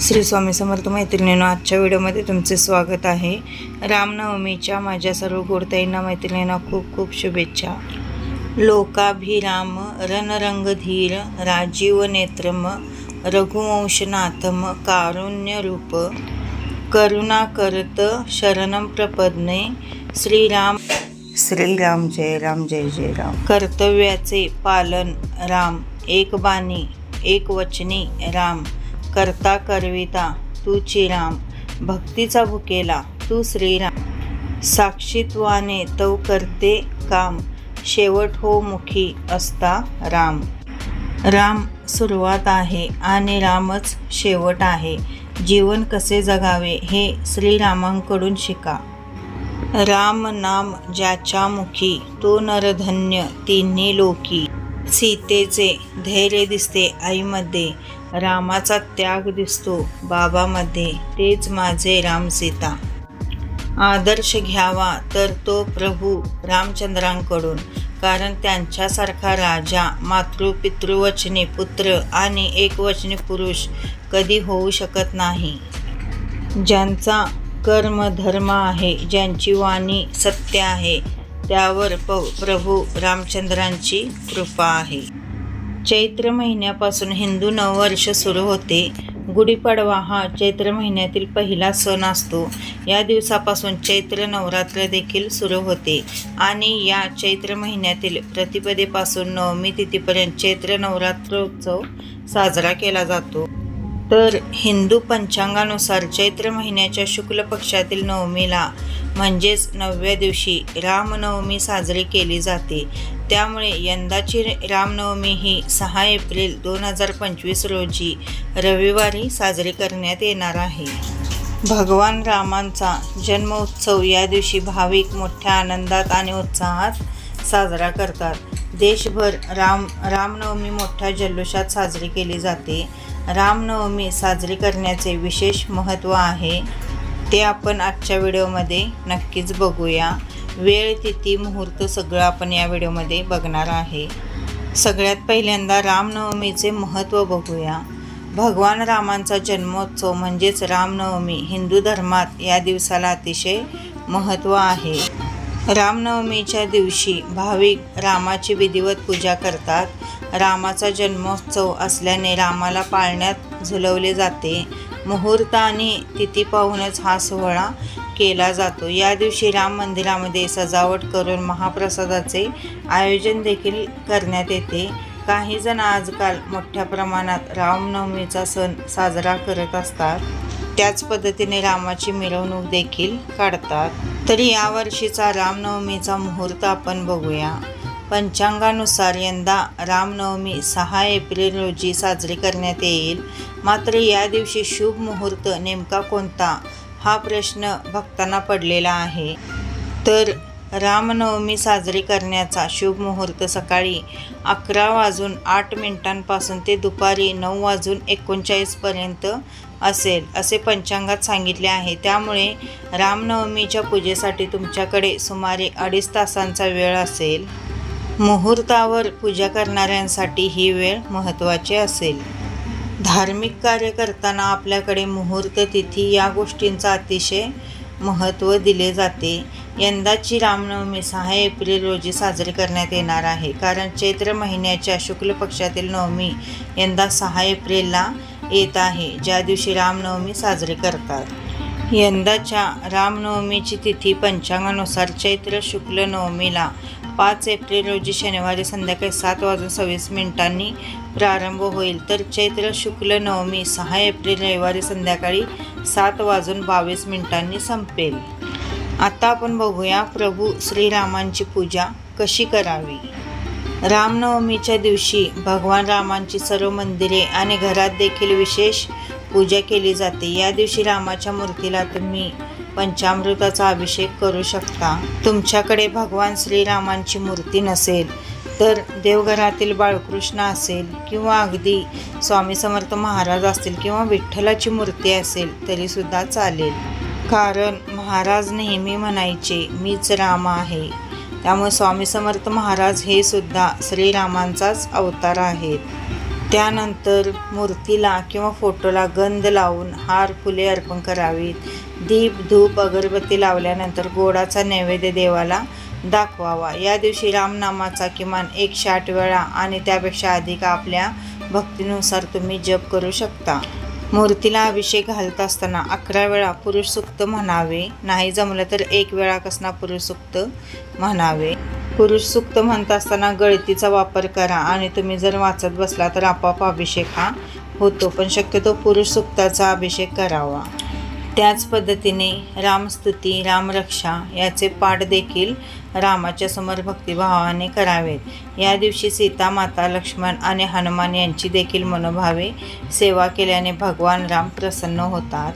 श्री स्वामी समर्थ मैत्रिणींनो आजच्या व्हिडिओमध्ये तुमचे स्वागत आहे. रामनवमीच्या माझ्या सर्व गोडताईंना मैत्रिणींना खूप खूप शुभेच्छा. लोकाभिराम रणरंगधीर राजीव नेत्रम रघुवंशनाथम कारुण्यरूप करुणा करत शरणम प्रपदने श्रीराम श्रीराम जय राम जय जय राम. कर्तव्याचे पालन राम एक बाणी एक वचनी राम. करता करविता तू चिराम भक्तीचा भुकेला तू श्रीराम. साक्षीत्वाने तव करते काम शेवट हो मुखी असता राम. राम सुरुवात आहे आणि रामच शेवट आहे. जीवन कसे जगावे हे श्रीरामांकडून शिका. राम नाम ज्याच्या मुखी तो नरधन्य तिन्ही लोकी. सीतेचे धैर्य दिसते आईमध्ये. रामाचा त्याग दिसतो. बाबामध्ये तेच माझे राम सीता आदर्श घ्यावा तर तो प्रभू रामचंद्रांकडून. कारण त्यांच्यासारखा राजा मातृ पितृवचनी पुत्र आणि एकवचनी पुरुष कधी होऊ शकत नाही. ज्यांचा कर्म धर्म आहे ज्यांची वाणी सत्य आहे त्यावर प प्रभू रामचंद्रांची कृपा आहे. चैत्र महिन्यापासून हिंदू नववर्ष सुरू होते. गुढीपाडवा हा चैत्र महिन्यातील पहिला सण असतो. या दिवसापासून चैत्र नवरात्र देखील सुरू होते आणि या चैत्र महिन्यातील प्रतिपदेपासून नवमी तिथीपर्यंत चैत्र नवरात्रोत्सव साजरा केला जातो. तर हिंदू पंचांगानुसार चैत्र महिन्याच्या शुक्ल पक्षातील नवमीला म्हणजेच नवव्या दिवशी रामनवमी साजरी केली जाते. त्यामुळे यंदाची रामनवमी ही सहा एप्रिल दोन हजार पंचवीस रोजी रविवारी साजरी करण्यात येणार आहे. भगवान रामांचा जन्म उत्सव या दिवशी भाविक मोठ्या आनंदात आणि उत्साहात साजरा करतात. देशभर राम रामनवमी मोठ्या जल्लोषात साजरी केली जाते. रामनवमी साजरी करण्याचे विशेष महत्त्व आहे. ते आपण आजच्या व्हिडिओमध्ये नक्कीच बघूया. वेळ तिथी मुहूर्त सगळं आपण या व्हिडिओमध्ये बघणार आहे. सगळ्यात पहिल्यांदा रामनवमीचे महत्त्व बघूया. भगवान रामांचा जन्मोत्सव म्हणजेच रामनवमी हिंदू धर्मात या दिवसाला अतिशय महत्त्व आहे. रामनवमीच्या दिवशी भाविक रामाची विधिवत पूजा करतात. रामाचा जन्मोत्सव असल्याने रामाला पाळण्यात झुलवले जाते. मुहूर्त आणि तिथी पाहूनच हा सोहळा केला जातो. या दिवशी राम मंदिरामध्ये सजावट करून महाप्रसादाचे आयोजन देखील करण्यात येते. काही जण आजकाल मोठ्या प्रमाणात रामनवमीचा सण साजरा करत असतात. त्याच पद्धतीने रामाची मिरवणूक देखील काढतात. तरी यावर्षीचा रामनवमीचा मुहूर्त आपण बघूया. पंचांगानुसार यंदा रामनवमी सहा एप्रिल रोजी साजरी करण्यात येईल. मात्र या दिवशी शुभ मुहूर्त नेमका कोणता? हा प्रश्न भक्तांना पडलेला आहे. तर रामनवमी साजरी करण्याचा शुभ मुहूर्त सकाळी अकरा वाजून आठ मिनिटांपासून ते दुपारी नऊ वाजून एकोणचाळीसपर्यंत असेल असे पंचांगात सांगितले आहे. त्यामुळे रामनवमीच्या पूजेसाठी तुमच्याकडे सुमारे अडीच तासांचा वेळ असेल. मुहूर्तावर पूजा करणाऱ्यांसाठी ही वेळ महत्त्वाची असेल. धार्मिक कार्य करताना आपल्याकडे मुहूर्त तिथी या गोष्टींचा अतिशय महत्त्व दिले जाते. यंदाची रामनवमी सहा एप्रिल रोजी साजरी करण्यात येणार आहे. कारण चैत्र महिन्याच्या शुक्ल पक्षातील नवमी यंदा सहा एप्रिलला येत आहे ज्या दिवशी रामनवमी साजरी करतात. यंदाच्या रामनवमीची तिथी पंचांगानुसार चैत्र शुक्ल नवमीला पाच एप्रिल रोजी शनिवारी संध्याकाळी सात वाजून सव्वीस मिनिटांनी प्रारंभ होईल. तर चैत्र शुक्ल नवमी सहा एप्रिल रविवारी संध्याकाळी सात वाजून बावीस मिनिटांनी संपेल. आता आपण बघूया प्रभू श्रीरामांची पूजा कशी करावी. रामनवमीच्या दिवशी भगवान रामांची सर्व मंदिरे आणि घरात देखील विशेष पूजा केली जाते. या दिवशी रामाच्या मूर्तीला तुम्ही पंचामृताचा अभिषेक करू शकता. तुमच्याकडे भगवान श्रीरामांची मूर्ती नसेल तर देवघरातील बाळकृष्ण असेल किंवा अगदी स्वामी समर्थ महाराज असतील किंवा विठ्ठलाची मूर्ती असेल तरीसुद्धा चालेल. कारण महाराज नेहमी म्हणायचे मीच राम आहे. त्यामुळे स्वामी समर्थ महाराज हे सुद्धा श्रीरामांचाच अवतार आहेत. त्यानंतर मूर्तीला किंवा फोटोला गंध लावून हार फुले अर्पण करावीत. दीप धूप अगरबत्ती लावल्यानंतर गोडाचा नैवेद्य देवाला दाखवावा. या दिवशी रामनामाचा किमान एकशे आठ वेळा आणि त्यापेक्षा अधिक आपल्या भक्तीनुसार तुम्ही जप करू शकता. मूर्तीला अभिषेक घालत असताना अकरा वेळा पुरुष सुक्त म्हणावे. नाही जमलं तर एक वेळा कसना पुरुष सुक्त म्हणावे. पुरुष सुक्त म्हणत असताना गळतीचा वापर करा आणि तुम्ही जर वाचत बसला तर आपोआप अभिषेक हा होतो पण शक्यतो पुरुष सुक्ताचा अभिषेक करावा. त्याच पद्धतीने रामस्तुती रामरक्षा याचे पाठ देखील रामाच्या समोर भक्तिभावाने करावेत. या दिवशी सीता माता लक्ष्मण आणि हनुमान यांची देखील मनोभावे सेवा केल्याने भगवान राम प्रसन्न होतात.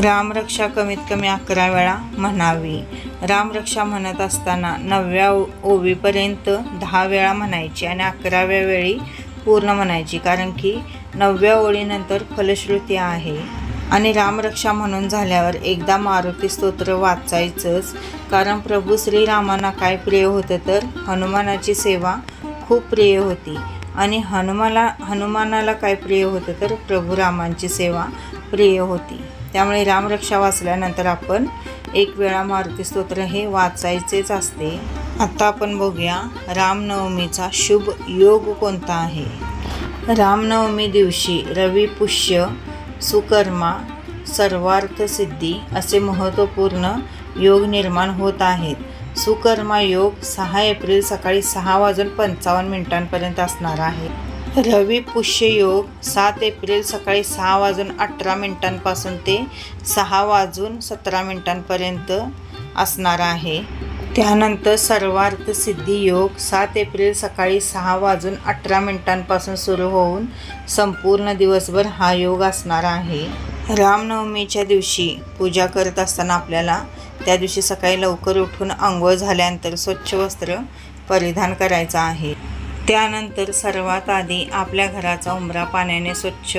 रामरक्षा कमीत कमी अकरा वेळा म्हणावी. रामरक्षा म्हणत असताना नवव्या ओ- ओवीपर्यंत दहा वेळा म्हणायची आणि अकराव्या वेळी पूर्ण म्हणायची कारण की नवव्या ओळीनंतर फलश्रुती आहे. आणि रामरक्षा म्हणून झाल्यावर एकदा मारुती स्तोत्र वाचायचंच. कारण प्रभू श्रीरामांना काय प्रिय होतं तर हनुमानाची सेवा खूप प्रिय होती. आणि हनुमाला हनुमानाला काय प्रिय होतं तर प्रभू रामांची सेवा प्रिय होती. त्यामुळे रामरक्षा वाचल्यानंतर आपण एक वेळा मारुती स्तोत्र हे वाचायचेच असते. आता आपण बघूया रामनवमीचा शुभ योग कोणता आहे? रामनवमी दिवशी रवी पुष्य सुकर्मा सर्वार्थ सिद्धी असे महत्त्वपूर्ण योग निर्माण होत आहेत. सुकर्मा योग सहा एप्रिल सकाळी सहा वाजून पंचावन्न मिनिटांपर्यंत असणार आहे. रवी पुष्य योग सात एप्रिल सकाळी सहा वाजून अठरा मिनिटांपासून ते सहा वाजून सतरा मिनिटांपर्यंत असणार आहे. त्यानंतर सर्वार्थ सिद्धी योग सात एप्रिल सकाळी सहा वाजून अठरा मिनिटांपासून सुरू होऊन संपूर्ण दिवसभर हा योग असणार आहे. रामनवमीच्या दिवशी पूजा करत असताना आपल्याला त्या दिवशी सकाळी लवकर उठून आंघोळ झाल्यानंतर स्वच्छ वस्त्र परिधान करायचं आहे. त्यानंतर सर्वात आधी आपल्या घराचा उंबरा पाण्याने स्वच्छ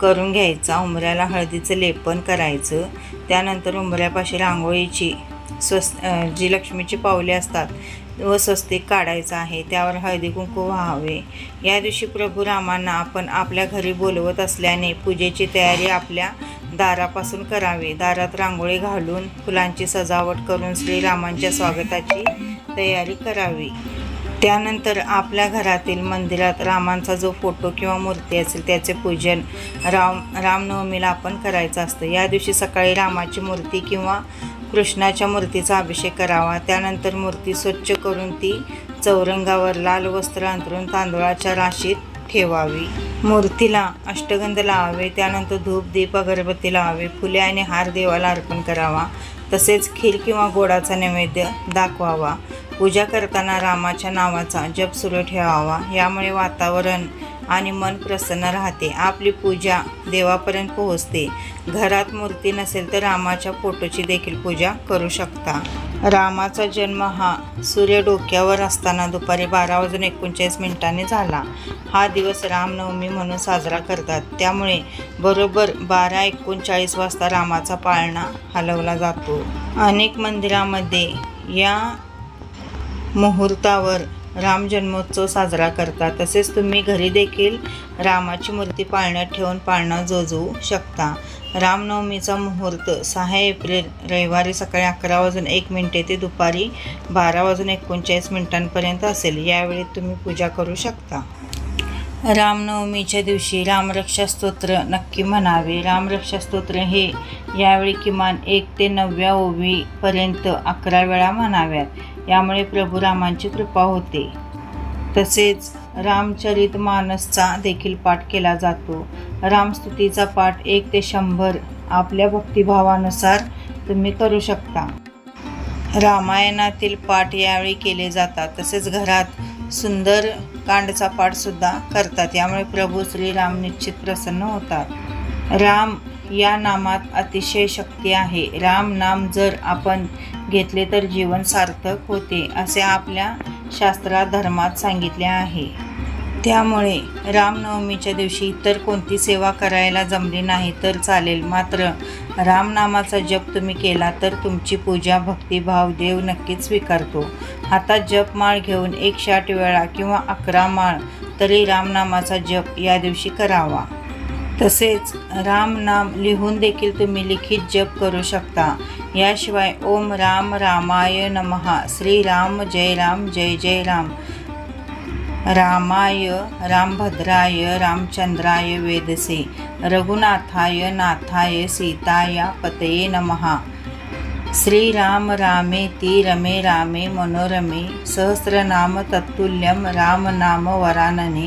करून घ्यायचा. उंबऱ्याला हळदीचं लेपन करायचं. त्यानंतर उंबऱ्यापाशी रांगोळीची स्वस् जी लक्ष्मीची पावले असतात व स्वस्तिक काढायचं आहे त्यावर हळदी कुंकू व्हावे. या दिवशी प्रभू रामांना आपण आपल्या घरी बोलवत असल्याने पूजेची तयारी आपल्या दारापासून करावी. दारात रांगोळी घालून फुलांची सजावट करून श्रीरामांच्या स्वागताची तयारी करावी. त्यानंतर आपल्या घरातील मंदिरात रामांचा जो फोटो किंवा मूर्ती असेल त्याचे पूजन राम रामनवमीला आपण करायचं असतं. या दिवशी सकाळी रामाची मूर्ती किंवा कृष्णाच्या मूर्तीचा अभिषेक करावा. त्यानंतर मूर्ती स्वच्छ करून ती चौरंगावर लाल वस्त्र अंतरून तांदूळाच्या राशीत ठेवावी. मूर्तीला अष्टगंध लावावे त्यानंतर धूप दीप अगरबत्ती लावावे फुले आणि हार देवाला अर्पण करावा. तसेच खीर किंवा गोडाचा नैवेद्य दाखवावा. पूजा करताना रामाच्या नावाचा जप सुरू ठेवावा. यामुळे वातावरण आणि मन प्रसन्न राहते. आपली पूजा देवापर्यंत पोहोचते. घरात मूर्ती नसेल तर रामाच्या फोटोची देखील पूजा करू शकता. रामाचा जन्म हा सूर्य डोक्यावर असताना दुपारी बारा वाजून एकोणचाळीस मिनिटांनी झाला. हा दिवस रामनवमी म्हणून साजरा करतात. त्यामुळे बरोबर बारा एकोणचाळीस वाजता रामाचा पाळणा हलवला जातो. अनेक मंदिरामध्ये या मुहूर्तावर राम जन्मोत्सव साजरा करतात तसेच तुम्ही घरी देखील रामाची मूर्ती पाळण्यात ठेवून पाळणा जोजवू शकता. रामनवमीचा मुहूर्त सहा एप्रिल रविवारी सकाळी अकरा वाजून एक मिनटे ते दुपारी बारा वाजून एकोणचाळीस मिनिटांपर्यंत असेल. यावेळी तुम्ही पूजा करू शकता. रामनवमीच्या दिवशी रामरक्षा स्तोत्र नक्की म्हणावे. रामरक्षा स्तोत्र हे यावेळी किमान एक ते नवव्या ओवीपर्यंत अकरा वेळा म्हणाव्यात. यामुळे प्रभू रामांची कृपा होते. तसेच रामचरित मानसचा देखील पाठ केला जातो. रामस्तुतीचा पाठ एक ते शंभर आपल्या भक्तिभावानुसार तुम्ही करू शकता. रामायणातील पाठ यावेळी केले जातात. तसेच घरात सुंदर कांडचा पाठसुद्धा करतात. यामुळे प्रभू श्रीराम निश्चित प्रसन्न होतात. राम या नामात अतिशय शक्ती आहे. राम नाम जर आपण घेतले तर जीवन सार्थक होते असे आपल्या शास्त्रात धर्मात सांगितले आहे. त्यामुळे रामनवमीच्या दिवशी इतर कोणती सेवा करायला जमली नाही तर चालेल. मात्र रामनामाचा जप तुम्ही केला तर तुमची पूजा भक्तिभाव देव नक्कीच स्वीकारतो. हातात जपमाळ घेऊन एकशे आठ वेळा किंवा अकरा माळ तरी रामनामाचा जप या दिवशी करावा. तसेच रामनाम लिहून देखील तुम्ही लिखित जप करू शकता. याशिवाय ओम राम रामाय नमहा श्रीराम जय राम जय जय राम. रामाय रामभद्राय रामचंद्राय वेदसे रघुनाथाय नाथाय सीताया पतये नमहा श्रीराम रामे ती रमे रामे मनोरमे सहस्रनाम तत्तुल्यम रामनाम वरानने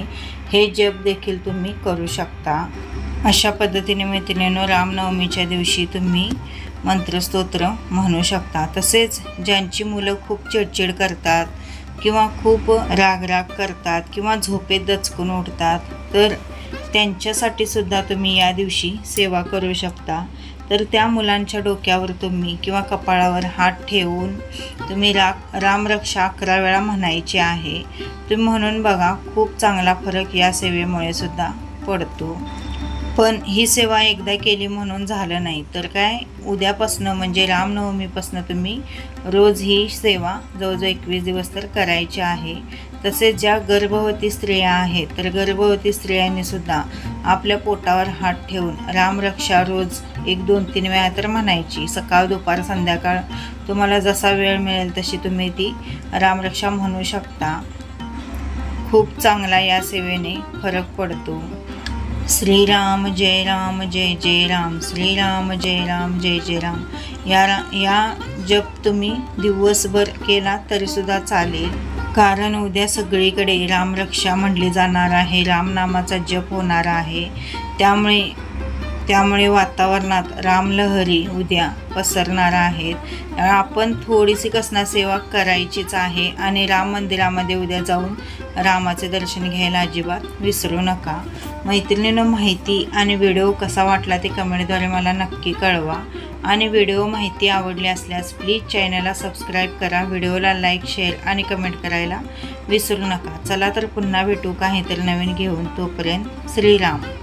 हे जप देखील तुम्ही करू शकता। अशा पद्धतीने मैत्रिणीनं रामनवमीच्या दिवशी तुम्ही मंत्रस्तोत्र म्हणू शकता। तसेच ज्यांची मुलं खूप चिडचिड करतात किंवा खूप रागराग करतात किंवा झोपेत दचकून उठतात तर त्यांच्यासाठी सुद्धा तुम्ही या दिवशी सेवा करू शकता. तर त्या मुलांच्या डोक्यावर तुम्ही किंवा कपाळावर हात ठेवून तुम्ही राग रामरक्षा अकरा वेळा म्हणायची आहे. तुम्ही म्हणून बघा खूप चांगला फरक या सेवेमुळे सुद्धा पडतो. पण ही सेवा एकदा केली म्हणून झालं नाही. तर काय? उद्यापासनं म्हणजे रामनवमीपासनं तुम्ही रोज ही सेवा जवळजवळ एकवीस दिवस तर करायची आहे. तसेच ज्या गर्भवती स्त्रिया आहेत तर गर्भवती स्त्रियांनीसुद्धा आपल्या पोटावर हात ठेवून रामरक्षा रोज एक दोन तीन वेळा तर म्हणायची. सकाळ दुपार संध्याकाळ तुम्हाला जसा वेळ मिळेल तशी तुम्ही ती रामरक्षा म्हणू शकता. खूप चांगला या सेवेने फरक पडतो. श्रीराम जय राम जय जय राम श्रीराम जय राम जय जय राम. या रा या जप तुम्ही दिवसभर केला तरीसुद्धा चालेल. कारण उद्या सगळीकडे रामरक्षा म्हणली जाणार आहे रामनामाचा जप होणार आहे. त्यामुळे त्यामुळे वातावरणात रामलहरी उद्या पसरणार आहेत. आपण थोडीशी कसना सेवा करायचीच आहे आणि राम मंदिरामध्ये उद्या जाऊन रामाचे दर्शन घ्यायला अजिबात विसरू नका. मैत्रिणीनं माहिती आणि व्हिडिओ कसा वाटला ते कमेंटद्वारे मला नक्की कळवा. आणि व्हिडिओ माहिती आवडली असल्यास प्लीज चॅनलला सबस्क्राईब करा व्हिडिओला लाईक शेअर आणि कमेंट करायला विसरू नका. चला तर पुन्हा भेटू काहीतरी नवीन घेऊन. तोपर्यंत श्रीराम.